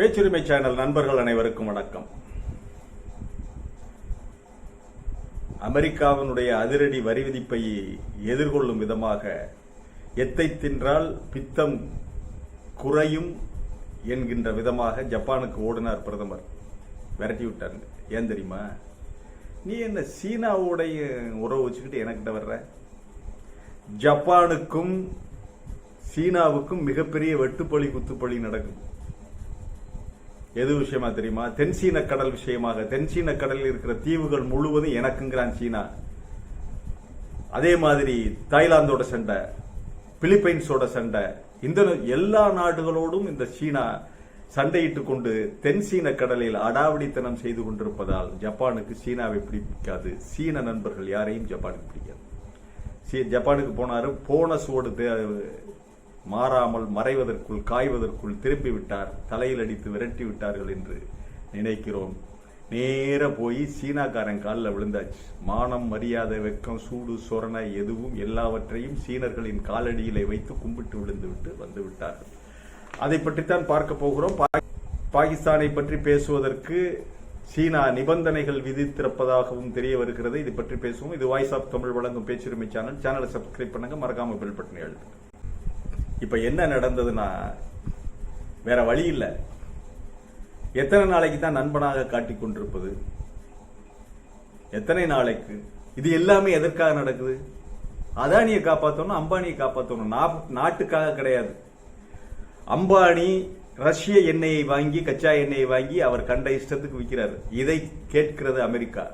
பேச்சுரிமை channel நண்பர்கள் அனைவருக்கும் வணக்கம். அமெரிக்காவினுடைய அதிரடி வரி விதிப்பை எதிர்கொள்ளும் விதமாக எத்தை தின்றால் பித்தம் குறையும் என்கின்ற விதமாக ஜப்பானுக்கு ஓடினார் பிரதமர். விரட்டி விட்டாருங்க ஏன் தெரியுமா? நீ என்ன சீனாவோடைய உறவு வச்சுக்கிட்டு எனக்கிட்ட வர்ற? ஜப்பானுக்கும் சீனாவுக்கும் மிகப்பெரிய வெட்டுப்பழி குத்துப்பழி நடக்குது எது விஷயமா தெரியுமா? தென்சீன கடல் விஷயமாக. தென்சீன கடலில் இருக்கிற தீவுகள் முழுவதும் எனக்குங்கிறான் சீனா. அதே மாதிரி தாய்லாந்தோட சண்டை பிலிப்பைன்ஸோட சண்டை இந்த எல்லா நாடுகளோடும் இந்த சீனா சண்டையிட்டு கொண்டு தென் சீன கடலில் அடாவடித்தனம் செய்து கொண்டிருப்பதால் ஜப்பானுக்கு சீனாவை பிடிக்காது. சீன நண்பர்கள் யாரையும் ஜப்பானுக்கு பிடிக்காது. சீ- ஜப்பானுக்கு போனாரு போன சோடு மாறாமல் மறைவதற்குள் காய்வதற்குள் திரும்பிவிட்டார் தலையில் அடித்து விரட்டி விட்டார்கள் என்று நினைக்கிறோம். நேர போய் சீனாக்காரன் காலில் விழுந்தாச்சு. மானம் மரியாதை வெக்கம் சூடு சொரணை எதுவும் எல்லாவற்றையும் சீனர்களின் காலடியிலே வைத்து கும்பிட்டு விழுந்து விட்டு வந்து விட்டார்கள் அதை பற்றித்தான் பார்க்க போகிறோம். பாகிஸ்தானை பற்றி பேசுவதற்கு சீனா நிபந்தனைகள் விதித்திருப்பதாகவும் தெரிய வருகிறது. இது பற்றி பேசுவோம். இது வாய்ஸ் ஆஃப் தமிழ் வழங்கும் பேச்சுரிமை சேனல். சேனலை சப்ஸ்கிரைப் பண்ணுங்க. மறக்காம பெல் பட்டனை எழுதுங்க இப்போ என்ன நடந்ததுன்னா வேற வழி இல்லை. எத்தனை நாளைக்கு தான் நண்பனாக காட்டிக் கொண்டிருப்பது? எத்தனை நாளைக்கு? இது எல்லாமே எதற்காக நடக்குது? அதானியை காப்பாற்றணும் அம்பானியை காப்பாற்றணும் நாட்டுக்காக கிடையாது. அம்பானி ரஷ்ய எண்ணெயை வாங்கி கச்சா எண்ணெயை வாங்கி அவர் கண்ட இஷ்டத்துக்கு விற்கிறார். இதை கேட்கிறது அமெரிக்கா.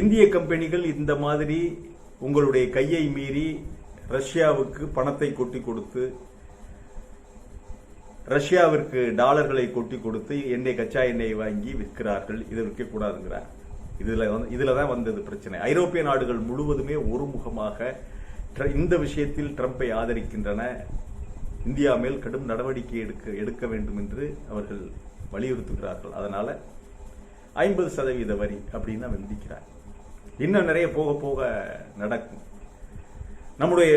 இந்திய கம்பெனிகள் இந்த மாதிரி உங்களுடைய கையை மீறி ரஷ்யாவுக்கு பணத்தை கொட்டி கொடுத்து ரஷ்யாவிற்கு டாலர்களை கொட்டி கொடுத்து எண்ணெய் கச்சா எண்ணெயை வாங்கி விற்கிறார்கள். இது விற்கக்கூடாதுங்கிறார். இதுல வந்து இதுல தான் வந்தது பிரச்சனை. ஐரோப்பிய நாடுகள் முழுவதுமே ஒருமுகமாக ட்ர- இந்த விஷயத்தில் ட்ரம்பை ஆதரிக்கின்றன. இந்தியா மேல் கடும் நடவடிக்கை எடுக்க எடுக்க வேண்டும் என்று அவர்கள் வலியுறுத்துகிறார்கள். அதனால ஐம்பது சதவீத வரி அப்படின்னு அவன் விதிக்கிறார். இன்னும் நிறைய போக போக நடக்கும். நம்முடைய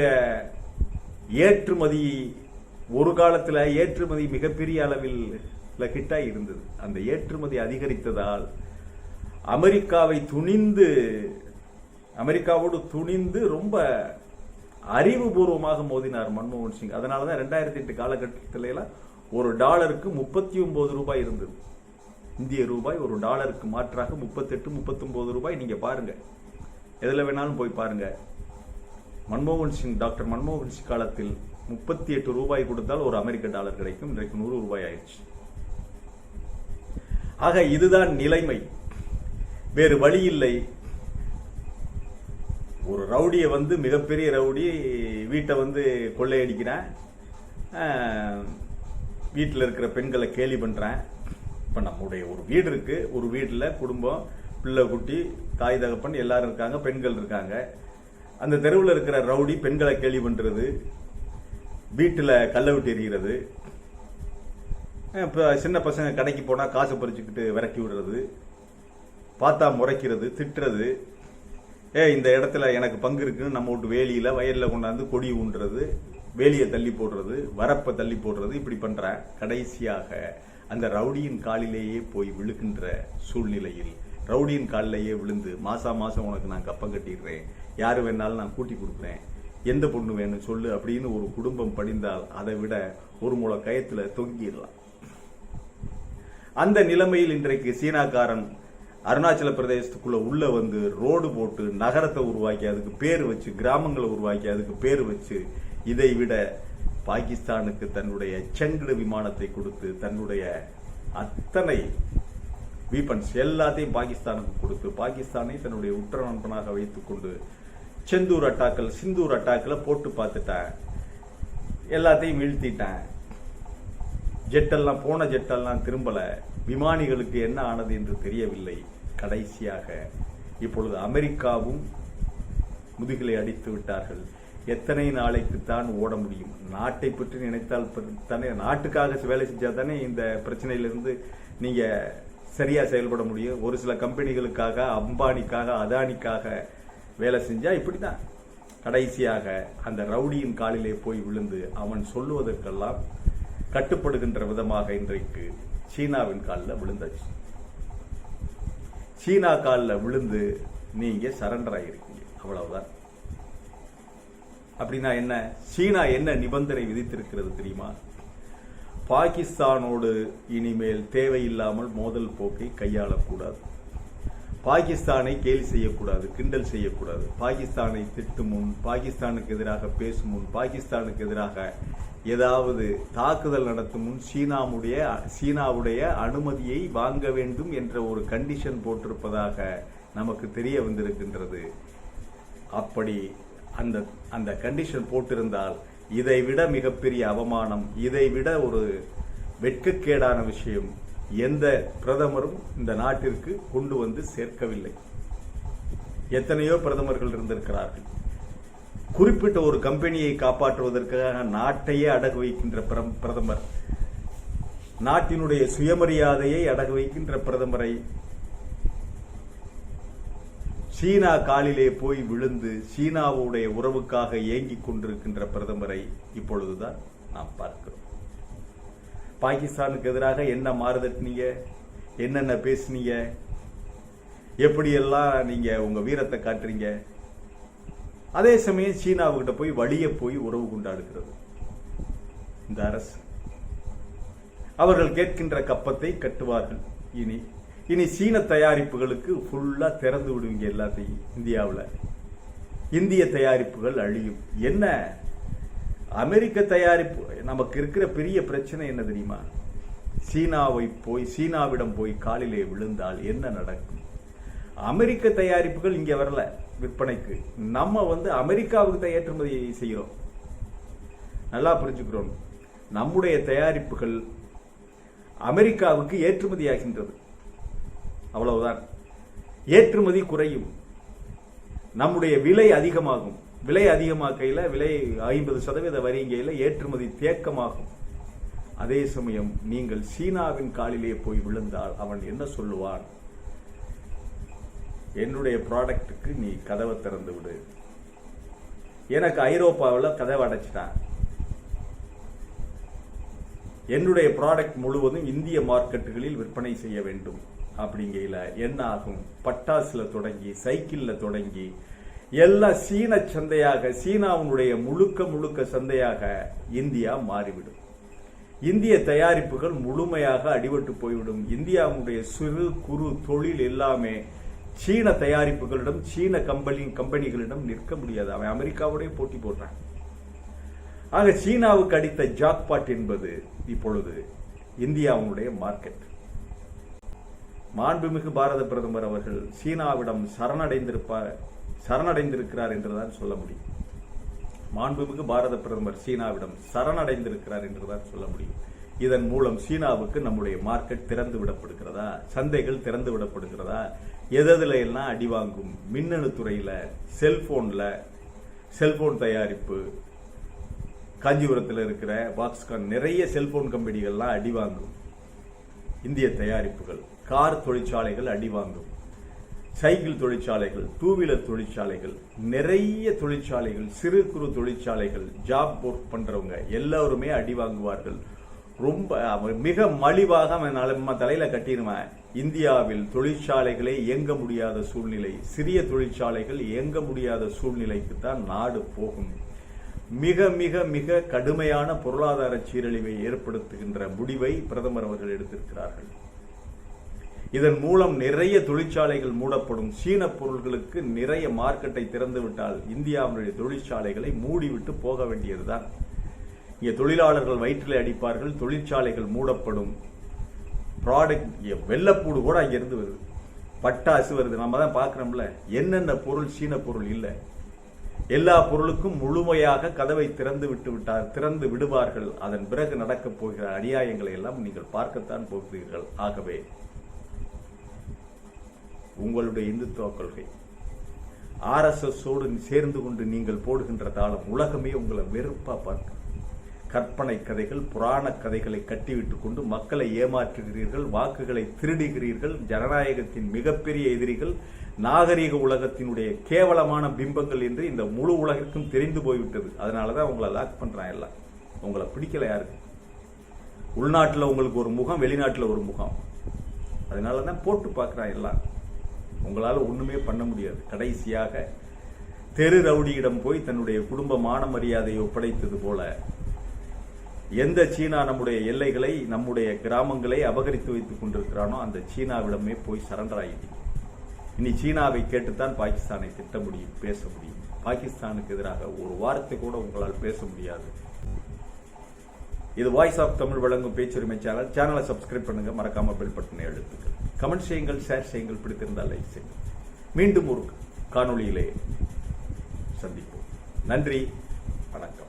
ஏற்றுமதி ஒரு காலத்தில் ஏற்றுமதி மிகப்பெரிய அளவில் ஹிட்டாக இருந்தது. அந்த ஏற்றுமதி அதிகரித்ததால் அமெரிக்காவை துணிந்து அமெரிக்காவோடு துணிந்து ரொம்ப அறிவுபூர்வமாக மோதினார் மன்மோகன் சிங். அதனால தான் ரெண்டாயிரத்தி எட்டு காலகட்டத்திலலாம் ஒரு டாலருக்கு முப்பத்தி ஒன்பது ரூபாய் இருந்தது. இந்திய ரூபாய் ஒரு டாலருக்கு மாற்றாக முப்பத்தெட்டு முப்பத்தொன்பது ரூபாய். நீங்கள் பாருங்கள் எதில் வேணாலும் போய் பாருங்கள் மன்மோகன் சிங் டாக்டர் மன்மோகன் சிங் காலத்தில் முப்பத்தி எட்டு ரூபாய் கொடுத்தால் ஒரு அமெரிக்க டாலர் கிடைக்கும். இன்றைக்கு நூறு ரூபாய் ஆயிடுச்சு. ஆக இதுதான் நிலைமை. வேறு வழி இல்லை. ஒரு ரவுடியை வந்து மிகப்பெரிய ரவுடி வீட்டை வந்து கொள்ளையடிக்கிறேன். வீட்டில் இருக்கிற பெண்களை கேலி பண்ணுறேன் இப்போ நம்முடைய ஒரு வீடு இருக்குது ஒரு வீட்டில் குடும்பம் பிள்ளை குட்டி தாய் தகப்பன் எல்லாரும் இருக்காங்க பெண்கள் இருக்காங்க. அந்த தெருவில் இருக்கிற ரவுடி பெண்களை கேள்வி பண்ணுறது வீட்டில் கல்லை விட்டு எறிகிறது இப்போ சின்ன பசங்க கடைக்கு போனால் காசு பறிச்சுக்கிட்டு விரட்டி விடுறது பார்த்தா முறைக்கிறது திட்டுறது ஏ இந்த இடத்துல எனக்கு பங்கு இருக்குன்னு நம்ம வீட்டு வேலியில் வயலில் கொண்டாந்து கொடி ஊன்றது வேலியை தள்ளி போடுறது வரப்பை தள்ளி போடுறது இப்படி பண்ணுற கடைசியாக அந்த ரவுடியின் காலிலேயே போய் விழுகின்ற சூழ்நிலையில் ரவுடியின் காலிலேயே விழுந்து மாசா மாசம் உனக்கு நான் கப்பம் கட்டிடுறேன் யாரு வேணாலும் நான் கூட்டி கொடுப்பேன் எந்த பொண்ணு வேணும் சொல்லு அப்படின்னு ஒரு குடும்பம் படிந்தால் அதை விட ஒரு முளை கயத்துல தொங்கிடலாம். அந்த நிலைமையில் இன்றைக்கு சீனாக்காரன் அருணாச்சல பிரதேசத்துக்குள்ள உள்ள வந்து ரோடு போட்டு நகரத்தை உருவாக்கி அதுக்கு பேர் வச்சு கிராமங்களை உருவாக்கி அதுக்கு பேர் வச்சு இதை விட பாகிஸ்தானுக்கு தன்னுடைய செங்கடு விமானத்தை கொடுத்து தன்னுடைய அத்தனை வீப்பன்ஸ் எல்லாத்தையும் பாகிஸ்தானுக்கு கொடுத்து பாகிஸ்தானை தன்னுடைய உற்ற நண்பனாக வைத்துக் கொண்டு செந்தூர் அட்டாக்கள் சிந்தூர் அட்டாக்கில் போட்டு பார்த்துட்டேன். எல்லாத்தையும் வீழ்த்திட்டேன். ஜெட்டெல்லாம் போன ஜெட்டெல்லாம் திரும்பல. விமானிகளுக்கு என்ன ஆனது என்று தெரியவில்லை. கடைசியாக இப்பொழுது அமெரிக்காவும் முதுகிலை அடித்து விட்டார்கள். எத்தனை நாளைக்கு தான் ஓட முடியும்? நாட்டை பற்றி நினைத்தால் தானே நாட்டுக்காக வேலை செஞ்சால் தானே இந்த பிரச்சனையிலிருந்து நீங்கள் சரியாக செயல்பட முடியும். ஒரு சில கம்பெனிகளுக்காக அம்பானிக்காக அதானிக்காக வேலை செஞ்சா இப்படிதான் கடைசியாக அந்த ரவுடியின் காலிலே போய் விழுந்து அவன் சொல்லுவதற்கெல்லாம் கட்டுப்படுகின்ற விதமாக இன்றைக்கு சீனாவின் காலில் விழுந்தாச்சு. சீனா காலில் விழுந்து நீங்க சரண்டர் ஆகிருக்கீங்க அவ்வளவுதான். அப்படின்னா என்ன? சீனா என்ன நிபந்தனை விதித்திருக்கிறது தெரியுமா? பாகிஸ்தானோடு இனிமேல் தேவையில்லாமல் மோதல் போக்கை கையாளக்கூடாது. பாகிஸ்தானை கேலி செய்யக்கூடாது கிண்டல் செய்யக்கூடாது. பாகிஸ்தானை திட்டும் முன் பாகிஸ்தானுக்கு எதிராக பேசும் முன் பாகிஸ்தானுக்கு எதிராக ஏதாவது தாக்குதல் நடத்தும் முன் சீனாவுடைய சீனாவுடைய அனுமதியை வாங்க வேண்டும் என்ற ஒரு கண்டிஷன் போட்டிருப்பதாக நமக்கு தெரிய வந்திருக்கின்றது. அப்படி அந்த அந்த கண்டிஷன் போட்டிருந்தால் இதை விட மிகப்பெரிய அவமானம் இதை விட ஒரு வெட்கக்கேடான விஷயம் எந்த பிரதமரும் இந்த நாட்டிற்கு கொண்டு வந்து சேர்க்கவில்லை. எத்தனையோ பிரதமர்கள் இருந்திருக்கிறார்கள். குறிப்பிட்ட ஒரு கம்பெனியை காப்பாற்றுவதற்காக நாட்டையே அடகு வைக்கின்ற பிரதமர். நாட்டினுடைய சுயமரியாதையை அடகு வைக்கின்ற பிரதமரை சீனா காலிலே போய் விழுந்து சீனாவுடைய உறவுக்காக ஏங்கிக் கொண்டிருக்கின்ற பிரதமரை இப்பொழுதுதான் நாம் பார்க்கிறோம். பாகிஸ்தானுக்கு எதிராக என்ன மாறுதட்டினீங்க என்னென்ன பேசுனீங்க? எப்படியெல்லாம் நீங்கள் உங்கள் வீரத்தை காட்டுறீங்க? அதே சமயம் சீனாவுக்கிட்ட போய் வழிய போய் உறவு கொண்டாடுகிறது. இந்த அரசு. அவர்கள் கேட்கின்ற கப்பத்தை கட்டுவார்கள். இனி இனி சீன தயாரிப்புகளுக்கு ஃபுல்லாக திறந்து விடுவீங்க எல்லாத்தையும் இந்தியாவில். இந்திய தயாரிப்புகள் அழியும். என்ன? அமெரிக்க தயாரிப்பு நமக்கு இருக்கிற பெரிய பிரச்சனை என்ன தெரியுமா? சீனாவை போய் சீனாவிடம் போய் காலிலே விழுந்தால் என்ன நடக்கும்? அமெரிக்க தயாரிப்புகள் இங்கே வரல விற்பனைக்கு. நம்ம வந்து அமெரிக்காவுக்கு ஏற்றுமதி செய்கிறோம். நல்லா புரிஞ்சுக்கிறோம். நம்முடைய தயாரிப்புகள் அமெரிக்காவுக்கு ஏற்றுமதி ஆகின்றது அவ்வளவுதான். ஏற்றுமதி குறையும். நம்முடைய விலை அதிகமாகும். விலை அதிகமாக்கையில் விலை ஐம்பது சதவீத வரிங்கையில் ஏற்றுமதி தேக்கமாகும். அதே சமயம் நீங்கள் சீனாவின் காலிலே போய் விழுந்தால் அவன் என்ன சொல்லுவான்? என்னுடைய ப்ராடக்ட்டுக்கு நீ கதவை திறந்து விடு. எனக்கு ஐரோப்பாவில் கதவை அடைச்சிட்டான். என்னுடைய ப்ராடக்ட் முழுவதும் இந்திய மார்க்கெட்டுகளில் விற்பனை செய்ய வேண்டும். அப்படிங்கையில என்ன ஆகும் பட்டாசுல தொடங்கி சைக்கிள்ல தொடங்கி எல்லாம் சீன சந்தையாக சீனாவுடைய முழுக்க முழுக்க சந்தையாக இந்தியா மாறிவிடும். இந்திய தயாரிப்புகள் முழுமையாக அடிபட்டு போய்விடும். இந்தியாவுடைய சிறு குறு தொழில் எல்லாமே சீன தயாரிப்புகளிடம் சீன கம்பெனி கம்பெனிகளிடம் நிற்க முடியாது. அவன் அமெரிக்காவுடைய போட்டி போடுறான். ஆக சீனாவுக்கு அடித்த ஜாக்பாட் என்பது இப்பொழுது இந்தியாவுடைய மார்க்கெட் மாண்புமிகு பாரத பிரதமர் அவர்கள் சீனாவிடம் சரணடைந்திருப்பார் சரணடைந்திருக்கிறார் என்றுதான் சொல்ல முடியும். மாண்புமிகு பாரத பிரதமர் சீனாவிடம் சரணடைந்திருக்கிறார் என்றுதான் சொல்ல முடியும். இதன் மூலம் சீனாவுக்கு நம்முடைய மார்க்கெட் திறந்து விடப்படுகிறதா? சந்தைகள் திறந்து விடப்படுகிறதா? எதில் எல்லாம் அடி வாங்கும்? மின்னணு துறையில் செல்போனில் செல்போன் தயாரிப்பு காஞ்சிபுரத்தில் இருக்கிற பாக்ஸ்கான் நிறைய செல்போன் கம்பெனிகள்லாம் அடி வாங்கும். இந்திய தயாரிப்புகள் கார் தொழிற்சாலைகள் அடி வாங்கும். சைக்கிள் தொழிற்சாலைகள் டூ வீலர் தொழிற்சாலைகள் நிறைய தொழிற்சாலைகள் சிறு குறு தொழிற்சாலைகள் ஜாப் ஒர்க் பண்றவங்க எல்லாருமே அடி வாங்குவார்கள். ரொம்ப மிக மலிவாக அவன் நம்ம தலையில கட்டிடுவேன். இந்தியாவில் தொழிற்சாலைகளே இயங்க முடியாத சூழ்நிலை சிறிய தொழிற்சாலைகள் இயங்க முடியாத சூழ்நிலைக்கு தான் நாடு போகும். மிக மிக மிக கடுமையான பொருளாதார சீரழிவை ஏற்படுத்துகின்ற முடிவை பிரதமர் அவர்கள் எடுத்திருக்கிறார்கள். இதன் மூலம் நிறைய தொழிற்சாலைகள் மூடப்படும். சீன பொருள்களுக்கு நிறைய மார்க்கெட்டை திறந்துவிட்டால் இந்தியாவினுடைய தொழிற்சாலைகளை மூடிவிட்டு போக வேண்டியதுதான். இங்கே தொழிலாளர்கள் வயிற்றில் அடிப்பார்கள் தொழிற்சாலைகள் மூடப்படும். ப்ராடக்ட் வெள்ளப்பூடு கூட அங்கிருந்து வருது. பட்டாசு வருது. நம்ம தான் பார்க்குறோம்ல என்னென்ன பொருள் சீன பொருள் இல்லை. எல்லா பொருளுக்கும் முழுமையாக கதவை திறந்து விட்டு விட்டார் திறந்து விடுவார்கள். அதன் பிறகு நடக்கப் போகிற அநியாயங்களை எல்லாம் நீங்கள் பார்க்கத்தான் போகிறீர்கள். ஆகவே உங்களுடைய இந்துத்துவ கொள்கை. ஆர்எஸ்எஸோடு சேர்ந்து கொண்டு நீங்கள் போடுகின்ற தாளம் உலகமே உங்களை வெறுப்பா பார்க்க கற்பனை கதைகள் புராண கதைகளை கட்டிவிட்டு கொண்டு மக்களை ஏமாற்றுகிறீர்கள் வாக்குகளை திருடுகிறீர்கள் ஜனநாயகத்தின் மிகப்பெரிய எதிரிகள் நாகரீக உலகத்தினுடைய கேவலமான பிம்பங்கள் என்று இந்த முழு உலகிற்கும் தெரிந்து போய்விட்டது. அதனாலதான் உங்களை லாக் பண்றான் எல்லாம். உங்களை பிடிக்கல யாருக்கு? உள்நாட்டில் உங்களுக்கு ஒரு முகம் வெளிநாட்டில் ஒரு முகம். அதனால தான் போட்டு பார்க்குறான் எல்லாம். உங்களால் ஒன்றுமே பண்ண முடியாது. கடைசியாக தெரு ரவுடியிடம் போய் தன்னுடைய குடும்ப மான மரியாதையை ஒப்படைத்தது போல எந்த சீனா நம்முடைய எல்லைகளை நம்முடைய கிராமங்களை அபகரித்து வைத்துக் கொண்டிருக்கிறானோ அந்த சீனாவிடமே போய் சரண்டர் ஆகிட்டீங்க. இனி சீனாவை கேட்டுத்தான் பாகிஸ்தானை திட்ட முடியும் பேச முடியும். பாகிஸ்தானுக்கு எதிராக ஒரு வார்த்தை கூட உங்களால் பேச முடியாது. இது வாய்ஸ் ஆஃப் தமிழ் வழங்கும் பேச்சுரிமை சேனல் சேனலை சப்ஸ்கிரைப் பண்ணுங்க. மறக்காம பெல் பட்டனை அழுத்துங்கள் கமெண்ட் செய்யுங்கள் ஷேர் செய்யுங்கள். பிடித்திருந்தால் லைக் செய்யுங்கள். மீண்டும் ஒரு காணொளியிலே சந்திப்போம். நன்றி. வணக்கம்.